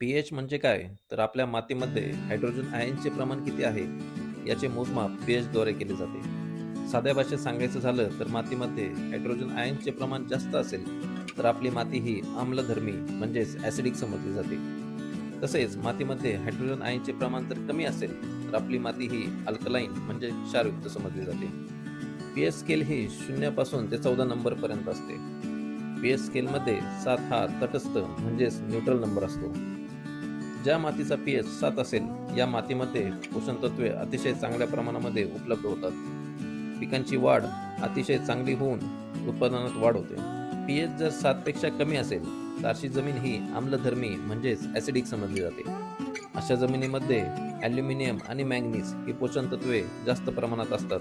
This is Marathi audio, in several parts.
पी एच म्हणजे काय? तर आपल्या मातीमध्ये हायड्रोजन आयनचे प्रमाण किती आहे? याचे मोजमाप पी एचद्वारे केले जाते. साध्या भाषेत सांगायचं झालं तर मातीमध्ये हायड्रोजन आयनचे प्रमाण जास्त असेल तर आपली माती ही आम्लधर्मी म्हणजेच ॲसिडिक समजली जाते. तसेच मातीमध्ये हायड्रोजन आयनचे प्रमाण जर कमी असेल तर आपली माती ही अल्कलाईन म्हणजे क्षारयुक्त समजली जाते. पी एस स्केल ही शून्यापासून ते चौदा नंबरपर्यंत असते. पी एस स्केलमध्ये सात हा तटस्थ म्हणजेच न्यूट्रल नंबर असतो. ज्या मातीचा पीएच सात असेल या मातीमध्ये पोषण तत्वे अतिशय चांगल्या प्रमाणामध्ये उपलब्ध होतात. पिकांची वाढ अतिशय चांगली होऊन उत्पादनात वाढ होते. पीएच जर सातपेक्षा कमी असेल तर अशी जमीन ही आम्लधर्मी म्हणजेच ॲसिडिक समजली जाते. अशा जमिनीमध्ये ॲल्युमिनियम आणि मॅग्नीज ही पोषण तत्वे जास्त प्रमाणात असतात.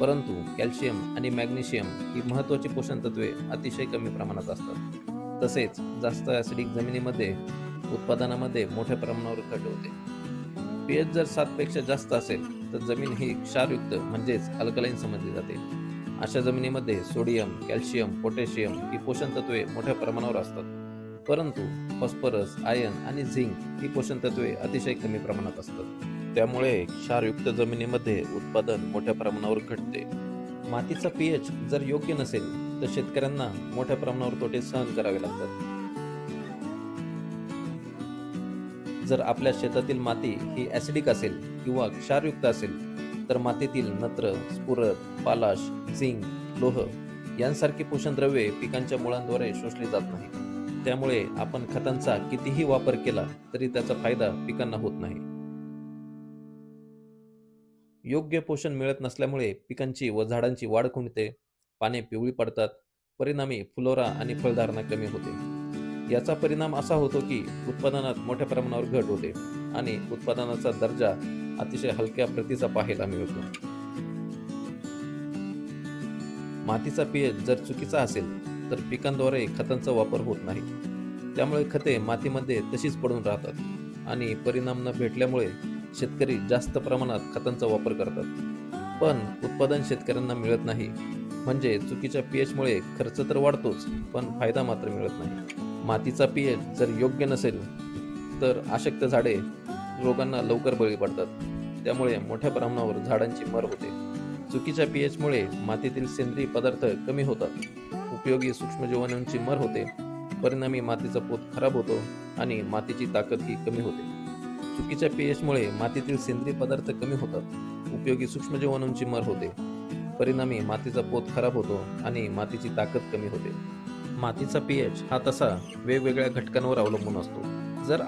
परंतु कॅल्शियम आणि मॅग्नेशियम ही महत्त्वाची पोषण तत्वे अतिशय कमी प्रमाणात असतात. तसेच जास्त ॲसिडिक जमिनीमध्ये उत्पादनामध्ये मोठ्या प्रमाणावर घट होते. पीएच जर सातपेक्षा जास्त असेल तर जमीन ही क्षारयुक्त म्हणजेच अल्कलाईन समजली जाते. अशा जमिनीमध्ये सोडियम कॅल्शियम पोटॅशियम ही पोषण तत्वे मोठ्या प्रमाणावर असतात. परंतु फॉस्फरस आयन आणि झिंक ही पोषण तत्वे अतिशय कमी प्रमाणात असतात. त्यामुळे क्षारयुक्त जमिनीमध्ये उत्पादन मोठ्या प्रमाणावर घटते. मातीचा पीएच जर योग्य नसेल तर शेतकऱ्यांना मोठ्या प्रमाणावर तोटे सहन करावे लागतात. जर आपल्या शेतातील माती ही ॲसिडिक असेल किंवा क्षारयुक्त असेल तर मातीतील नत्र स्फुरद पालाश झिंक लोह यांसारखी पोषण द्रव्ये पिकांच्या मुळांद्वारे शोषली जात नाही त्यामुळे आपण खतांचा कितीही वापर केला तरी त्याचा फायदा पिकांना होत नाही. योग्य पोषण मिळत नसल्यामुळे पिकांची व झाडांची वाढ खुंटते पाने पिवळी पडतात. परिणामी फुलोरा आणि फळधारणा कमी होते. याचा परिणाम असा होतो की उत्पादनात मोठ्या प्रमाणावर घट होते आणि उत्पादनाचा दर्जा अतिशय हलक्या प्रतीचा पाहायला मिळतो. मातीचा पीएच जर चुकीचा असेल तर पिकांद्वारे खतांचा वापर होत नाही. त्यामुळे खते मातीमध्ये तशीच पडून राहतात आणि परिणाम न भेटल्यामुळे शेतकरी जास्त प्रमाणात खतांचा वापर करतात. पण उत्पादन शेतकऱ्यांना मिळत नाही म्हणजे चुकीच्या पीएचमुळे खर्च तर वाढतोच पण फायदा मात्र मिळत नाही. मातीचा पीएच जर योग्य नसेल तर अशक्त झाडे रोगांना लवकर बळी पडतात. त्यामुळे मोठ्या प्रमाणावर झाडांची मर होते. चुकीच्या पीएचमुळे मातीतील सेंद्रिय पदार्थ कमी होतात. उपयोगी सूक्ष्मजीवाणूंची मर होते. परिणामी मातीचा पोत खराब होतो आणि मातीची ताकद ही कमी होते. चुकीच्या पीएचमुळे मातीतील सेंद्रिय पदार्थ कमी होतात. उपयोगी सूक्ष्मजीवाणूंची मर होते. परिणामी मातीचा पोत खराब होतो आणि मातीची ताकद कमी होते. मातीचा पीएच हा तसा वेगवेगळ्या घटकांवर अवलंबून असतो. जर